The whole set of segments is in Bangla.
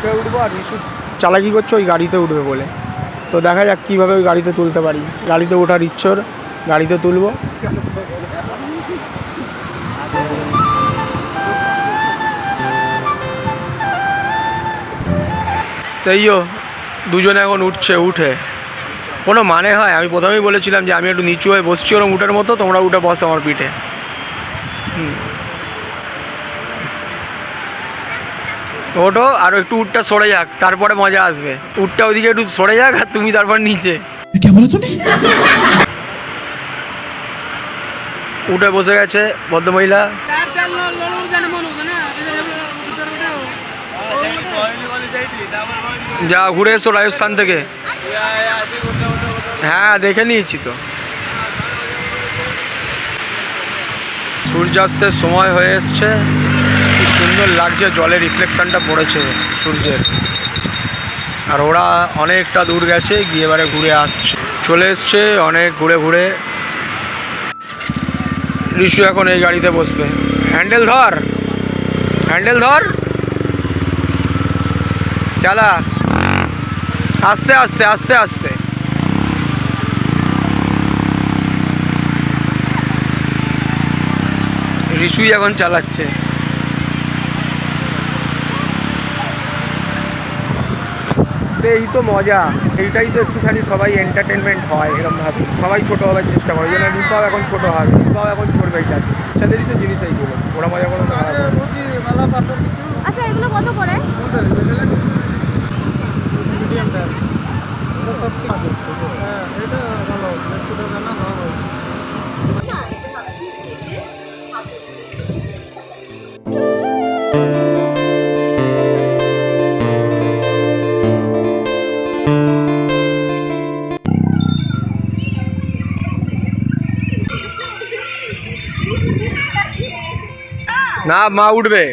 উঠে উঠবো আর চালাকি করছে, ওই গাড়িতে উঠবে বলে। তো দেখা যাক কীভাবে ওই গাড়িতে তুলতে পারি। গাড়িতে ওঠার ইচ্ছর গাড়িতে তুলবো। তাইও দুজনে এখন উঠছে, উঠে। কোনো মানে হয়? আমি প্রথমেই বলেছিলাম যে আমি একটু নিচু হয়ে বসছি ওরম উঠার মতো, তোমরা উঠে বসো আমার পিঠে। হুম। ওঠো আর একটু উটটা সরে যাক তারপরে মজা আসবে। উটটা ওদিকে একটু সরে যাক আর তুমি তারপর নিচে। উঠে বসে গেছে ভদ্রমহিলা। যা ঘুরে এসো রাজস্থান থেকে। হ্যাঁ দেখে নিয়েছি তো। সূর্যাস্তের সময় হয়ে এসছে। সুন্দর লাগছে, জলের রিফ্লেকশনটা পড়েছে সূর্যের। আর ওরা অনেকটা দূর গেছে, গিয়ে এবারে ঘুরে আসছে। চলে এসছে, অনেক ঘুরে ঘুরে। ঋষু এখন এই গাড়িতে বসবে। হ্যান্ডেল ধর! হ্যান্ডেল ধর! চালা! আস্তে আস্তে আস্তে আস্তে। ঋষুই এখন চালাচ্ছে। এই তো মজা। এইটাই তো একটুখানি সবাই এন্টারটেনমেন্ট হয় এরকম ভাবে সবাই ছোটো হওয়ার চেষ্টা করে। যেন রূপাও এখন ছোটো হবে। রূপাও এখন ছোটবেই যাচ্ছে। বাচ্চাদেরই তো জিনিস এইগুলো ওরা মজা করো না, মা উঠবে।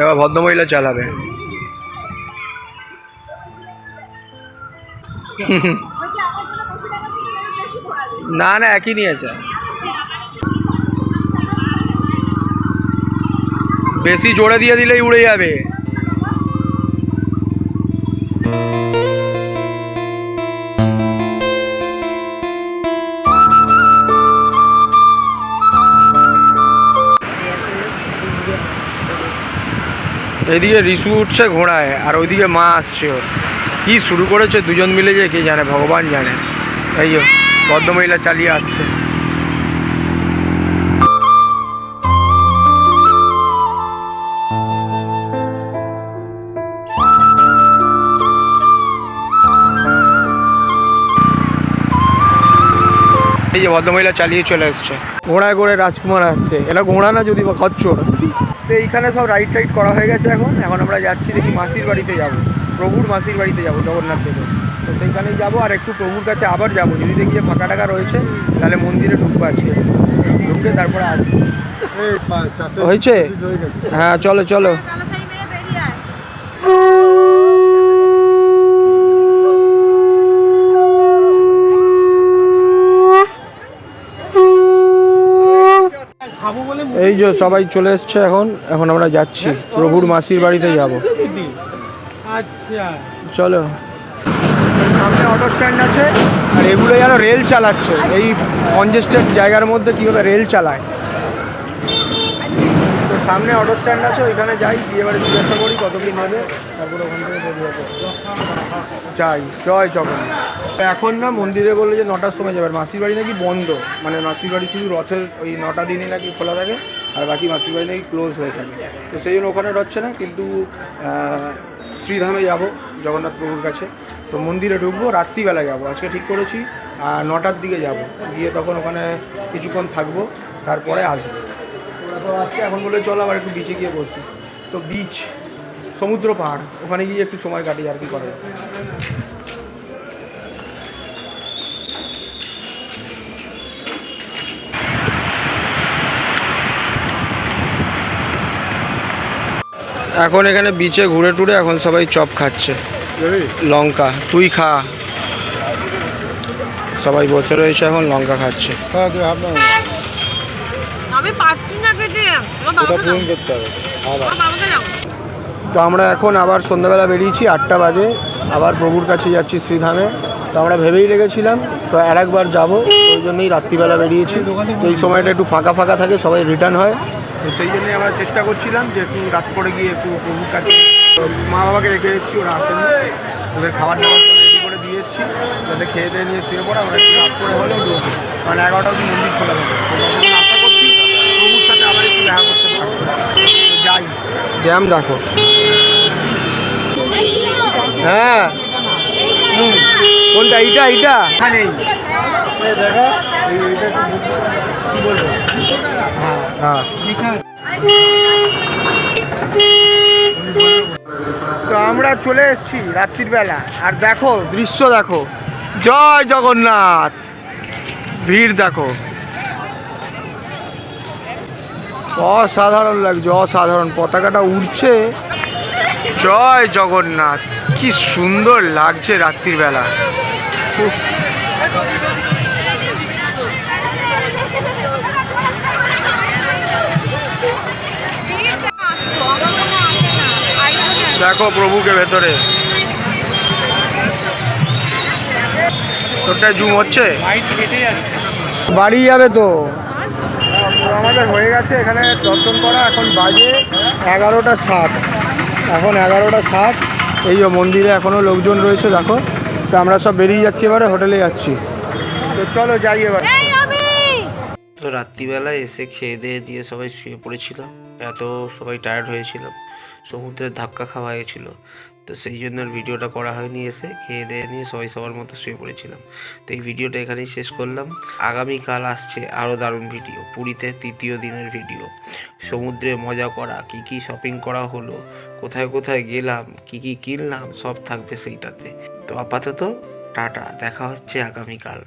এবার ভদ্রমহিলা চালাবে। না না, একই নিয়েছে বেশি জোরে দিয়ে দিলেই উড়ে যাবে। এদিকে রিসু উঠছে ঘোড়ায়, আর ওইদিকে মা আসছে ওর। কি শুরু করেছে দুজন মিলে যে কে জানে, ভগবান জানে। এই যে, ভদ্রমহিলা চালিয়ে আসছে। এই যে ভদ্রমহিলা চালিয়ে চলে এসছে। ঘোড়ায় করে রাজকুমার আসছে। এটা ঘোড়া না যদি বা খচ্চর? তো এইখানে সব রাইড টাইট করা হয়ে গেছে এখন। এখন আমরা যাচ্ছি দেখি মাসির বাড়িতে যাব। প্রভুর মাসির বাড়িতে যাব জগন্নাথ থেকে তো সেইখানেই যাব আর একটু প্রভুর কাছে আবার যাব। যদি দেখি যে ফাঁকা টাকা রয়েছে তাহলে মন্দিরে ঢুকবো আজকে। ঢুকে তারপরে আসব। হয়েছে? হ্যাঁ চলো চলো। এই যে সবাই চলে এসছে এখন এখন আমরা যাচ্ছি। প্রভুর মাসির বাড়িতে যাব। আচ্ছা। চলো। সামনে অটো স্ট্যান্ড আছে। আর এগুলো যেন রেল চালাচ্ছে। এই কনজেস্টেড জায়গার মধ্যে কীভাবে রেল চালায়? সামনে অটো স্ট্যান্ড আছে, ওইখানে যাই বিয়ে এবারে জিজ্ঞাসা করি কত কি নেবে তারপর ওখান থেকে বেরিয়ে যাই, জয় জগন্নাথ। এখন না মন্দিরে বলল যে নটার সময় যাবে মাসির বাড়ি নাকি বন্ধ মানে মাসির বাড়ি শুধু রথের ওই নটা দিনই নাকি খোলা থাকে, আর বাকি মাসির বাড়ি নাকি ক্লোজ হয়ে থাকে। তো সেই জন্য ওখানে রচ্ছে না, কিন্তু শ্রীধামে যাব, জগন্নাথ প্রভুর কাছে। তো মন্দিরে ঢুকবো, রাত্রিবেলা যাব, আজকে ঠিক করেছি, আর নটার দিকে যাব। গিয়ে তখন ওখানে কিছুক্ষণ থাকব, তারপরে আসব। তো আজকে এখন বলে চলো আবার একটু বিচে গিয়ে বসি। তো বিচ সমুদ্র পাহাড় ওখানে গিয়ে একটু সময় কাটি আর কি করা যায়। এখন এখানে বিচে ঘুরে টুরে এখন সবাই চপ খাচ্ছে। লঙ্কা তুই খা। সবাই বসে রয়েছে এখন লঙ্কা খাচ্ছে। আমি দাও তো আমরা এখন আবার সন্ধ্যাবেলা বেরিয়েছি, আটটা বাজে। আবার প্রভুর কাছে যাচ্ছি শ্রীধামে। তো আমরা ভেবেই রেখেছিলাম, তো আর একবার যাব। ওই জন্যই রাত্রিবেলা বেরিয়েছি। তো এই সময়টা একটু ফাঁকা ফাঁকা থাকে, সবাই রিটার্ন হয়। তো সেই জন্যই আমরা চেষ্টা করছিলাম যে একটু রাত করে গিয়ে একটু প্রভুর কাছে মা বাবাকে রেখে এসেছি, ওরা আসেনি। ওদের খাবার দাবার রেডি করে দিয়ে এসেছি। যাতে খেয়ে দিয়ে নিয়ে শুয়ে পড়ে আমরা একটু রাত করে হলেও কারণ এগারোটা অবধি মন্দির খোলা থাকে তো ততক্ষণ আশা করছি প্রভুর সাথে আবার একটু দেখা করতে পারব তো যাই জ্যাম দেখো। হ্যাঁ। কোনটা, এইটা এইটা? হ্যাঁ। তো আমরা চলে এসেছি রাত্রির বেলা। আর দেখো, দৃশ্য দেখো। জয় জগন্নাথ। ভিড় দেখো। অসাধারণ লাগছে অসাধারণ। পতাকাটা উড়ছে। জয় জগন্নাথ কি সুন্দর লাগছে রাত্রির বেলা। দেখো প্রভুকে ভেতরে। তোরটা জুম হচ্ছে? বাড়ি যাবে তো। আমাদের হয়ে গেছে এখানে দর্শন করা। এখন বাজে এগারোটা সাত। এখন এগারোটা সাত। এই যে মন্দিরে এখনও লোকজন রয়েছে দেখো। তো আমরা সব বেরিয়ে যাচ্ছি এবারে হোটেলে যাচ্ছি। তো চলো যাই এবার। তো রাত্রিবেলায় এসে খেয়ে দিয়ে দিয়ে সবাই শুয়ে পড়েছিলাম এত সবাই টায়ার্ড হয়েছিলাম সমুদ্রের ধাক্কা খাওয়া হয়েছিল। তো সেই জন্য আর ভিডিওটা করা হয়নি এসে, খেয়ে দেয়ে নিয়ে সবাই সবার মতো শুয়ে পড়েছিলাম। তো এই ভিডিওটা এখানেই শেষ করলাম। আগামীকাল আসছে আরও দারুণ ভিডিও, পুরীতে তৃতীয় দিনের ভিডিও। সমুদ্রে মজা করা, কি কি শপিং করা হলো, কোথায় কোথায় গেলাম, কি কি কিনলাম, সব থাকবে সেইটাতে। তো আপাতত টাটা, দেখা হচ্ছে আগামীকাল।